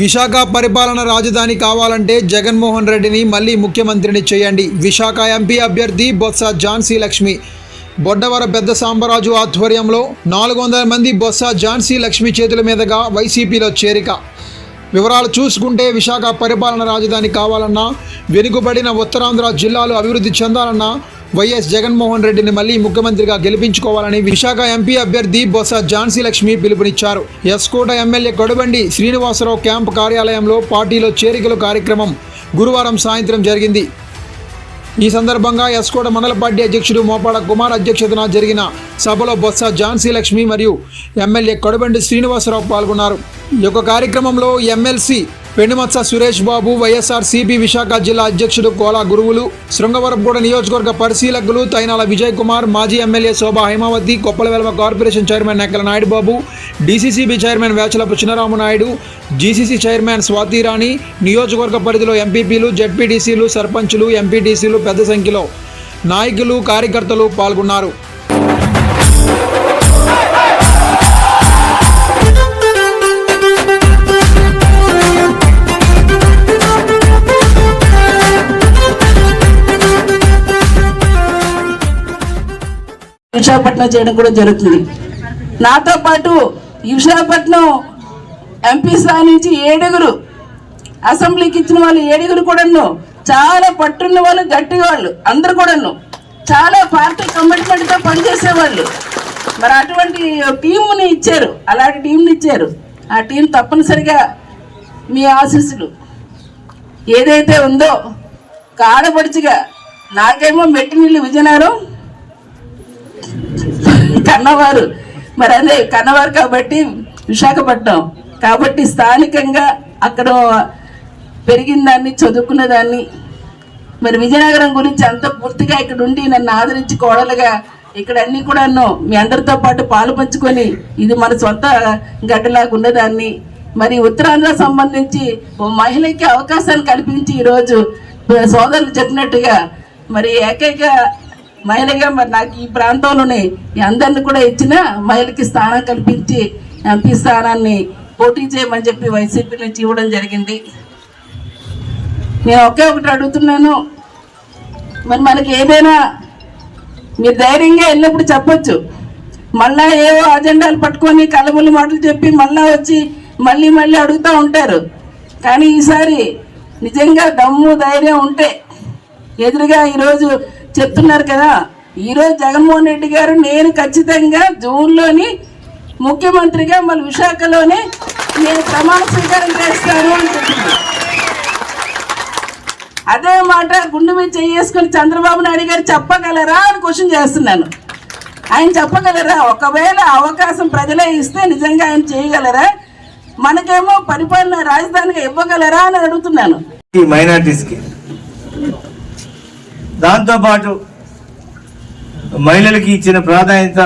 విశాఖ పరిపాలన రాజధాని కావాలంటే జగన్మోహన్ రెడ్డిని మళ్ళీ ముఖ్యమంత్రిని చేయండి. విశాఖ ఎంపీ అభ్యర్థి బొత్స ఝాన్సీ లక్ష్మి. బొడ్డవర పెద్ద సాంబరాజు ఆధ్వర్యంలో నాలుగు వందల మంది బొత్స ఝాన్సీ లక్ష్మి చేతుల మీదుగా వైసీపీలో చేరిక. వివరాలు చూసుకుంటే విశాఖ పరిపాలన రాజధాని కావాలన్నా వెనుకబడిన ఉత్తరాంధ్ర జిల్లాలు అభివృద్ధి చెందాలన్నా వైఎస్ జగన్మోహన్ రెడ్డిని మళ్ళీ ముఖ్యమంత్రిగా గెలిపించుకోవాలని విశాఖ ఎంపీ అభ్యర్థి బొత్స ఝాన్సీ లక్ష్మి పిలుపునిచ్చారు. ఎస్కోట ఎమ్మెల్యే కడుబండి శ్రీనివాసరావు క్యాంపు కార్యాలయంలో పార్టీలో చేరికల కార్యక్రమం గురువారం సాయంత్రం జరిగింది. ఈ సందర్భంగా ఎస్కోట మండల పార్టీ అధ్యక్షుడు మోపాడ కుమార్ అధ్యక్షతన జరిగిన సభలో బొత్స ఝాన్సీ లక్ష్మి మరియు ఎమ్మెల్యే కొడబండి శ్రీనివాసరావు పాల్గొన్నారు. ఈ యొక్క కార్యక్రమంలో MLC Penumatsa Suresh Babu YSR CP Visakha జిల్లా అధ్యక్షుడు కోలా గురువులు శృంగవరపుగూడ నియోజకవర్గ పరిశీలకులు తైనాల విజయ్ కుమార్ మాజీ MLA Shobha Haimavathi Koppalavelava corporation chairman Nekkala Naidu Babu DCCB chairman Vechalapu Chinaramu Naidu GCC chairman Swathirani నియోజకవర్గ పరిధిలో ఎంపీపీలు జడ్పీటీసీలు సర్పంచులు ఎంపీటీసీలు పెద్ద సంఖ్యలో నాయకులు కార్యకర్తలు పాల్గొన్నారు. విశాఖపట్నం చేయడం కూడా జరుగుతుంది. నాతో పాటు విశాఖపట్నం ఎంపీ స్థాయి నుంచి ఏడుగురు అసెంబ్లీకి ఇచ్చిన వాళ్ళు ఏడుగురు కూడాను చాలా పట్టున్న వాళ్ళు గట్టి వాళ్ళు అందరు కూడాను. చాలా పార్టీ కమిట్మెంట్తో పనిచేసేవాళ్ళు. మరి అటువంటి టీంని ఇచ్చారు అలాంటి టీంని ఇచ్చారు. ఆ టీం తప్పనిసరిగా మీ ఆశీస్సులు. ఏదైతే ఉందో కాడపడిచిగా నాకేమో మెట్టినీళ్ళు విజయనగరం కన్నవారు. మరి అదే కన్నవారు కాబట్టి విశాఖపట్నం. కాబట్టి స్థానికంగా అక్కడ పెరిగిన దాన్ని చదువుకున్న దాన్ని మరి విజయనగరం గురించి అంత పూర్తిగా ఇక్కడ ఉండి నన్ను ఆదరించి కోడలుగా ఇక్కడ అన్ని కూడాను మీ అందరితో పాటు పాలు పంచుకొని ఇది మన సొంత గడ్డలాగా ఉన్నదాన్ని. మరి ఉత్తరాంధ్ర సంబంధించి ఓ మహిళకి అవకాశాన్ని కల్పించి ఈరోజు సోదరులు చెప్పినట్టుగా మరి ఏకైక మహిళగా మరి నాకు ఈ ప్రాంతంలోనే అందరిని కూడా ఇచ్చిన మహిళకి స్థానం కల్పించి ఎంపీ స్థానాన్ని పోటీ చేయమని చెప్పి వైసీపీ నుంచి ఇవ్వడం జరిగింది. నేను ఒకే ఒకటి అడుగుతున్నాను. మరి మనకి ఏదైనా మీరు ధైర్యంగా వెళ్ళినప్పుడు చెప్పొచ్చు. మళ్ళా ఏవో అజెండాలు పట్టుకొని కలములు మాటలు చెప్పి మళ్ళా వచ్చి మళ్ళీ మళ్ళీ అడుగుతూ ఉంటారు. కానీ ఈసారి నిజంగా దమ్ము ధైర్యం ఉంటే ఎదురుగా ఈరోజు చెప్తున్నారు కదా. ఈరోజు జగన్మోహన్ రెడ్డి గారు నేను ఖచ్చితంగా జూన్లోని ముఖ్యమంత్రిగా మళ్ళీ విశాఖలోనే నేను ప్రమాణ స్వీకారం చేస్తాను అని అదే మాట గుండె మీద చేసుకుని చంద్రబాబు నాయుడు గారు చెప్పగలరా అని క్వశ్చన్ చేస్తున్నాను. ఆయన చెప్పగలరా? ఒకవేళ అవకాశం ప్రజలే ఇస్తే నిజంగా ఆయన చేయగలరా? మనకేమో పరిపాలన రాజధానిగా ఇవ్వగలరా అని అడుగుతున్నాను. మైనార్టీస్కి. దాంతోపాటు మహిళలకి ఇచ్చిన ప్రాధాన్యత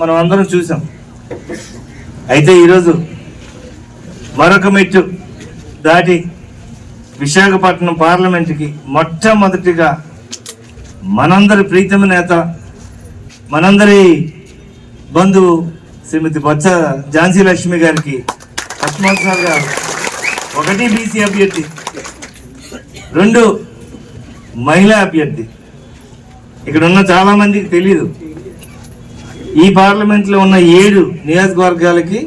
మనం అందరం చూసాం. అయితే ఈరోజు మరొక మెట్టు దాటి విశాఖపట్నం పార్లమెంటుకి మొట్టమొదటిగా మనందరి ప్రీతమ నేత మనందరి బంధువు శ్రీమతి బొత్స ఝాన్సీ లక్ష్మి గారికి పద్మోత్సవాలుగా ఒకటి బీసీ అభ్యర్థి రెండు మహిళా అభ్యర్థి. ఇక్కడ ఉన్న చాలా మందికి తెలియదు ఈ పార్లమెంట్లో ఉన్న ఏడు నియోజకవర్గాలకి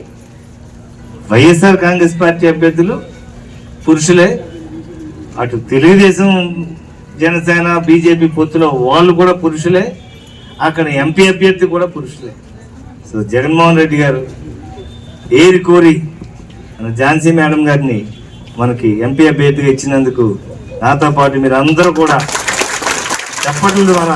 వైఎస్ఆర్ కాంగ్రెస్ పార్టీ అభ్యర్థులు పురుషులే. అటు తెలుగుదేశం జనసేన బీజేపీ పొత్తులో వాళ్ళు కూడా పురుషులే. అక్కడ ఎంపీ అభ్యర్థి కూడా పురుషులే. సో జగన్మోహన్ రెడ్డి గారు ఏరి కోరి మన ఝాన్సీ మేడం గారిని మనకి ఎంపీ అభ్యర్థిగా ఇచ్చినందుకు నాతో పాటు మీరు కూడా. చెప్పట్ల ద్వారా.